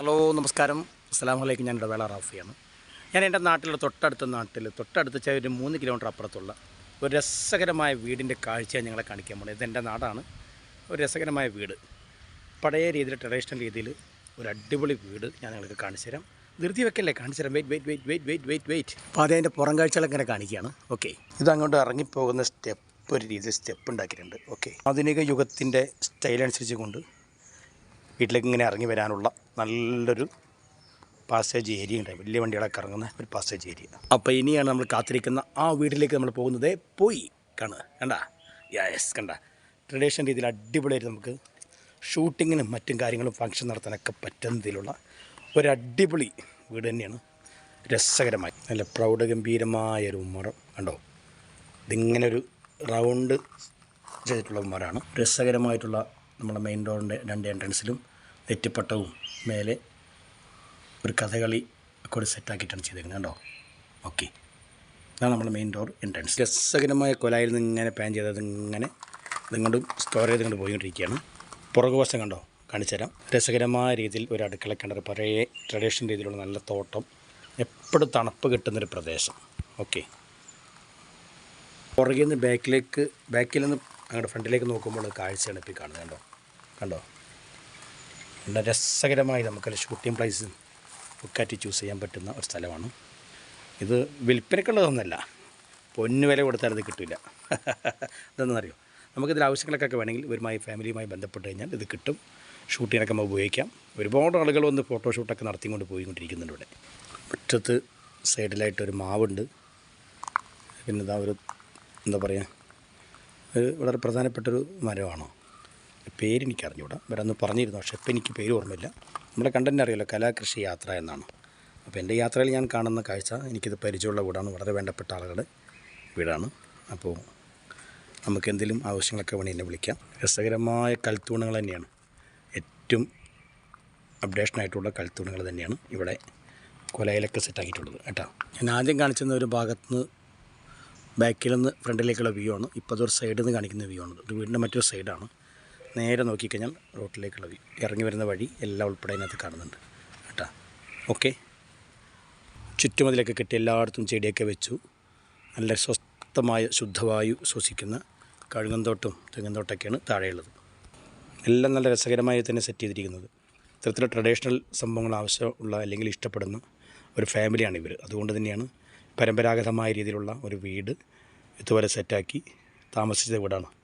Hello നമസ്കാരം. അസ്സാം വലൈക്കും ഞാൻ ഇടവേള റാഫിയാണ്. ഞാൻ എന്റെ നാട്ടിലെ തൊട്ടടുത്ത നാട്ടിൽ തൊട്ടടുത്ത ഒരു മൂന്ന് കിലോമീറ്റർ അപ്പുറത്തുള്ള ഒരു രസകരമായ വീടിന്റെ കാഴ്ചയാണ് ഞങ്ങളെ കാണിക്കാൻ പോകുന്നത്. ഇതെന്റെ നാടാണ്. ഒരു രസകരമായ വീട്. പഴയ രീതിയിൽ ട്രഡീഷണൽ രീതിയിൽ ഒരു അടിപൊളി വീട് ഞാൻ നിങ്ങൾക്ക് കാണിച്ചു തരാം. ധൃതി വെക്കല്ലേ കാണിച്ചു തരാം. Wait wait wait wait wait wait. Wait അപ്പോൾ അത് അതിന്റെ പുറം കാഴ്ചകളൊക്കെ ഇങ്ങനെ കാണിക്കുകയാണ്. ഓക്കെ. ഇത് അങ്ങോട്ട് ഇറങ്ങിപ്പോകുന്ന സ്റ്റെപ്പ് ഒരു രീതിയിൽ സ്റ്റെപ്പ് ഉണ്ടാക്കിയിട്ടുണ്ട്. ഓക്കെ. ആധുനിക യുഗത്തിന്റെ സ്റ്റൈൽ അനുസരിച്ച് കൊണ്ട് വീട്ടിലേക്ക് ഇങ്ങനെ ഇറങ്ങി വരാനുള്ള നല്ലൊരു പാസേജ് ഏരിയ ഉണ്ട്. വലിയ വണ്ടികളൊക്കെ ഇറങ്ങുന്ന ഒരു പാസേജ് ഏരിയ അപ്പോൾ ഇനിയാണ് നമ്മൾ കാത്തിരിക്കുന്ന ആ വീട്ടിലേക്ക് നമ്മൾ പോകുന്നത്. പോയി കാണുക കണ്ട? യെസ് കണ്ട. ട്രഡീഷണൽ രീതിയിൽ അടിപൊളിയായിട്ട് നമുക്ക് ഷൂട്ടിങ്ങിനും മറ്റും കാര്യങ്ങളും ഫങ്ഷൻ നടത്താനൊക്കെ പറ്റുന്ന രീതിയിലുള്ള ഒരു അടിപൊളി വീട് തന്നെയാണ്. രസകരമായി. നല്ല പ്രൗഢഗംഭീരമായ ഒരു മരം കണ്ടോ? ഇതിങ്ങനെ ഒരു റൗണ്ട് ചെയ്തിട്ടുള്ള മരമാണ് രസകരമായിട്ടുള്ള നമ്മുടെ മെയിൻ ഡോറിന്റെ രണ്ട് എൻട്രൻസിലും നെറ്റിപ്പട്ടവും മേലെ ഒരു കഥകളി ഒക്കെ ഒരു സെറ്റാക്കിയിട്ടാണ് ചെയ്തേക്കുന്നത് കണ്ടോ? ഓക്കെ ഇതാണ് നമ്മുടെ മെയിൻ ഡോർ എൻട്രൻസ് രസകരമായ കൊലായിൽ നിന്ന് ഇങ്ങനെ പാൻ ചെയ്തത് ഇങ്ങനെ സ്റ്റോർ ചെയ്ത് കൊണ്ട് പോയിക്കൊണ്ടിരിക്കുകയാണ്. പുറകു വശം കണ്ടോ? കാണിച്ചു തരാം. രസകരമായ രീതിയിൽ ഒരു അടുക്കള കിണർ പഴയ ട്രഡീഷണൽ രീതിയിലുള്ള നല്ല തോട്ടം എപ്പോഴും തണുപ്പ് കിട്ടുന്നൊരു പ്രദേശം. ഓക്കെ പുറകിൽ നിന്ന് ബാക്കിലേക്ക് ബാക്കിൽ നിന്ന് അങ്ങോട്ട് ഫ്രണ്ടിലേക്ക് നോക്കുമ്പോൾ കാഴ്ചയാണ് ഇപ്പോൾ കാണുന്നത് കണ്ടോ? കണ്ടോ? നല്ല രസകരമായി നമുക്ക് ഷൂട്ടിംഗ് പ്ലേസ് ബുക്കാറ്റി ചൂസ് ചെയ്യാൻ പറ്റുന്ന ഒരു സ്ഥലമാണ്. ഇത് വിൽപ്പനക്കുള്ളതൊന്നുമല്ല പൊന്നു വില കൊടുത്താൽ ഇത് കിട്ടില്ല ഇതെന്നറിയോ നമുക്കിതിൽ ആവശ്യങ്ങളൊക്കെ വേണമെങ്കിൽ ഇവരുമായി ഫാമിലിയുമായി ബന്ധപ്പെട്ട് കഴിഞ്ഞാൽ ഇത് കിട്ടും. ഷൂട്ടിങ്ങിനൊക്കെ നമ്മൾ ഉപയോഗിക്കാം. ഒരുപാട് ആളുകൾ വന്ന് ഫോട്ടോഷൂട്ടൊക്കെ നടത്തിക്കൊണ്ട് പോയിക്കൊണ്ടിരിക്കുന്നുണ്ട് ഇവിടെ. മുറ്റത്ത് സൈഡിലായിട്ട് ഒരു മാവുണ്ട്. പിന്നെ ഇതാ ഒരു എന്താ പറയുക ഒരു വളരെ പ്രധാനപ്പെട്ടൊരു മരമാണോ? പേരെനിക്ക് അറിഞ്ഞുകൂടാ ഇവിടെ ഒന്ന് പറഞ്ഞിരുന്നു. പക്ഷേ ഇപ്പം എനിക്ക് പേര് ഓർമ്മയില്ല. നമ്മുടെ കണ്ടന്റ് അറിയാലോ കലാകൃഷി യാത്ര എന്നാണ്. അപ്പോൾ എന്റെ യാത്രയിൽ ഞാൻ കാണുന്ന കാഴ്ച എനിക്കിത് പരിചയമുള്ള വീടാണ്. വളരെ വേണ്ടപ്പെട്ട ആളുകളുടെ വീടാണ്. അപ്പോൾ നമുക്ക് എന്തെങ്കിലും ആവശ്യങ്ങളൊക്കെ വേണമെങ്കിൽ എന്നെ വിളിക്കാം. രസകരമായ കൽത്തൂണുകൾ തന്നെയാണ്. ഏറ്റവും അപ്ഡേഷനായിട്ടുള്ള കൽത്തൂണുകൾ തന്നെയാണ് ഇവിടെ കൊലയിലൊക്കെ സെറ്റാക്കിയിട്ടുള്ളത്. കേട്ടോ. ഞാൻ ആദ്യം കാണിച്ചിരുന്ന ഒരു ഭാഗത്ത് നിന്ന് ബാക്കിൽ നിന്ന് ഫ്രണ്ടിലേക്കുള്ള വ്യൂ ആണ്. ഇപ്പോൾ അതൊരു സൈഡിൽ നിന്ന് കാണിക്കുന്ന വ്യൂ ആണ്. ഒരു വീടിന്റെ മറ്റൊരു സൈഡാണ്. നേരെ നോക്കിക്കഴിഞ്ഞാൽ റോട്ടിലേക്കുള്ള വ്യൂ ഇറങ്ങി വരുന്ന വഴി എല്ലാം ഉൾപ്പെടെ അതിനകത്ത് കാണുന്നുണ്ട്. കേട്ടോ. ഓക്കെ. ചുറ്റുമതിലൊക്കെ കെട്ടി എല്ലായിടത്തും ചെടിയൊക്കെ വെച്ചു. നല്ല സ്വസ്ഥമായ ശുദ്ധവായു ശ്വസിക്കുന്ന കഴുകന്തോട്ടും തെങ്ങന്തോട്ടമൊക്കെയാണ് താഴെയുള്ളത്. എല്ലാം നല്ല രസകരമായി തന്നെ സെറ്റ് ചെയ്തിരിക്കുന്നത്. ഇത്തരത്തിലുള്ള ട്രഡീഷണൽ സംഭവങ്ങൾ ആവശ്യമുള്ള അല്ലെങ്കിൽ ഇഷ്ടപ്പെടുന്ന ഒരു ഫാമിലിയാണ് ഇവർ അതുകൊണ്ട് തന്നെയാണ് പരമ്പരാഗതമായ രീതിയിലുള്ള ഒരു വീട് ഇതുപോലെ സെറ്റാക്കി താമസിച്ച വീടാണ്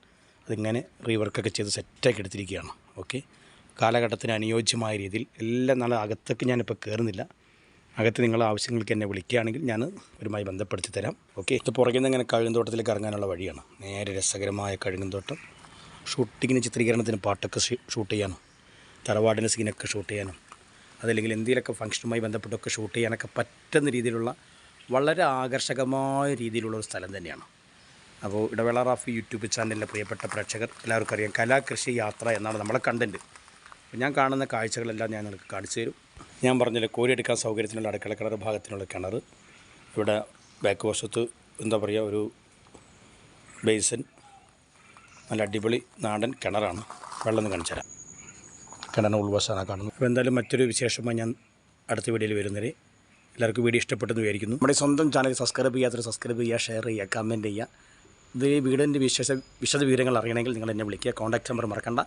അതിങ്ങനെ റീവർക്കൊക്കെ ചെയ്ത് സെറ്റാക്കി എടുത്തിരിക്കുകയാണ്. ഓക്കെ കാലഘട്ടത്തിന് അനുയോജ്യമായ രീതിയിൽ എല്ലാം നല്ല അകത്തേക്ക് ഞാനിപ്പോൾ കയറുന്നില്ല അകത്ത് നിങ്ങൾ ആവശ്യങ്ങൾക്ക് എന്നെ വിളിക്കുകയാണെങ്കിൽ ഞാൻ ഒരുമായി ബന്ധപ്പെടുത്തി തരാം. ഓക്കെ ഇത് പുറകിൽ നിന്ന് ഇങ്ങനെ കഴുകുന്തോട്ടത്തിലേക്ക് ഇറങ്ങാനുള്ള വഴിയാണ്. നേരെ രസകരമായ കഴുകുന്തോട്ടം ഷൂട്ടിങ്ങിന് ചിത്രീകരണത്തിന് പാട്ടൊക്കെ ഷൂട്ട് ചെയ്യാനും. തറവാടിന് സീനൊക്കെ ഷൂട്ട് ചെയ്യാനും. അതല്ലെങ്കിൽ എന്തെങ്കിലുമൊക്കെ ഫംഗ്ഷനുമായി ബന്ധപ്പെട്ടൊക്കെ ഷൂട്ട് ചെയ്യാനൊക്കെ പറ്റുന്ന രീതിയിലുള്ള വളരെ ആകർഷകമായ രീതിയിലുള്ള ഒരു സ്ഥലം തന്നെയാണ്. അപ്പോൾ ഇടവേള റാഫ് യൂട്യൂബ് ചാനലിലെ പ്രിയപ്പെട്ട പ്രേക്ഷകർ എല്ലാവർക്കും അറിയാം കലാകൃഷി യാത്ര എന്നാണ് നമ്മളെ കണ്ടന്റ് ഞാൻ കാണുന്ന കാഴ്ചകളെല്ലാം ഞാൻ നിങ്ങൾക്ക് കാണിച്ചു തരും. ഞാൻ പറഞ്ഞില്ലേ കോരിയെടുക്കാൻ സൗകര്യത്തിനുള്ള അടുക്കള കിണർ ഭാഗത്തിനുള്ള കിണർ. ഇവിടെ ബാക്ക് വശത്ത് എന്താ പറയുക ഒരു ബേസൻ നല്ല അടിപൊളി നാടൻ കിണറാണ്. വെള്ളം ഒന്ന് കാണിച്ചു തരാം. കിണറിന് ഉൾവശമാണ് കാണുന്നത്. അപ്പോൾ എന്തായാലും മറ്റൊരു വിശേഷമായി ഞാൻ അടുത്ത വീഡിയോയിൽ വരുന്നവരെ എല്ലാവർക്കും വീഡിയോ ഇഷ്ടപ്പെട്ടെന്ന് വിചാരിക്കുന്നു. നമ്മുടെ സ്വന്തം ചാനൽ സബ്സ്ക്രൈബ് ചെയ്യാത്ത സബ്സ്ക്രൈബ് ചെയ്യുക ഷെയർ ചെയ്യുക കമന്റ് ചെയ്യുക. ഇത് ഈ വീടിന്റെ വിശേഷ വിശദ വിവരങ്ങൾ അറിയണമെങ്കിൽ നിങ്ങൾ എന്നെ വിളിക്കുക. കോൺടാക്ട് നമ്പർ മറക്കണ്ട.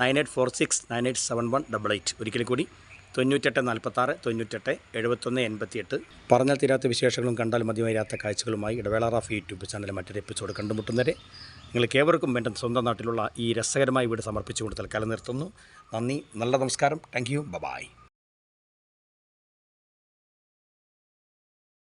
Nine eight four six nine eight seven one double eight. ഒരിക്കൽ കൂടി തൊണ്ണൂറ്റെട്ട് നാൽപ്പത്താറ് തൊണ്ണൂറ്റെട്ട് എഴുപത്തൊന്ന് എൺപത്തിയെട്ട്. പറഞ്ഞാൽ തീരാത്ത വിശേഷങ്ങളും കണ്ടാൽ മതിവരാത്ത കാഴ്ചകളുമായി ഇടവേള റാഫ് യൂട്യൂബ് ചാനൽ മറ്റൊരു എപ്പിസോഡ് കണ്ടുമുട്ടുന്നവരെ നിങ്ങൾക്ക് ഏവർക്കും എന്റെ സ്വന്തം നാട്ടിലുള്ള ഈ രസകരമായ വീട് സമർപ്പിച്ചുകൊണ്ട് തൽക്കാലം നിർത്തുന്നു നന്ദി നല്ല നമസ്കാരം. Thank you. ബബായ്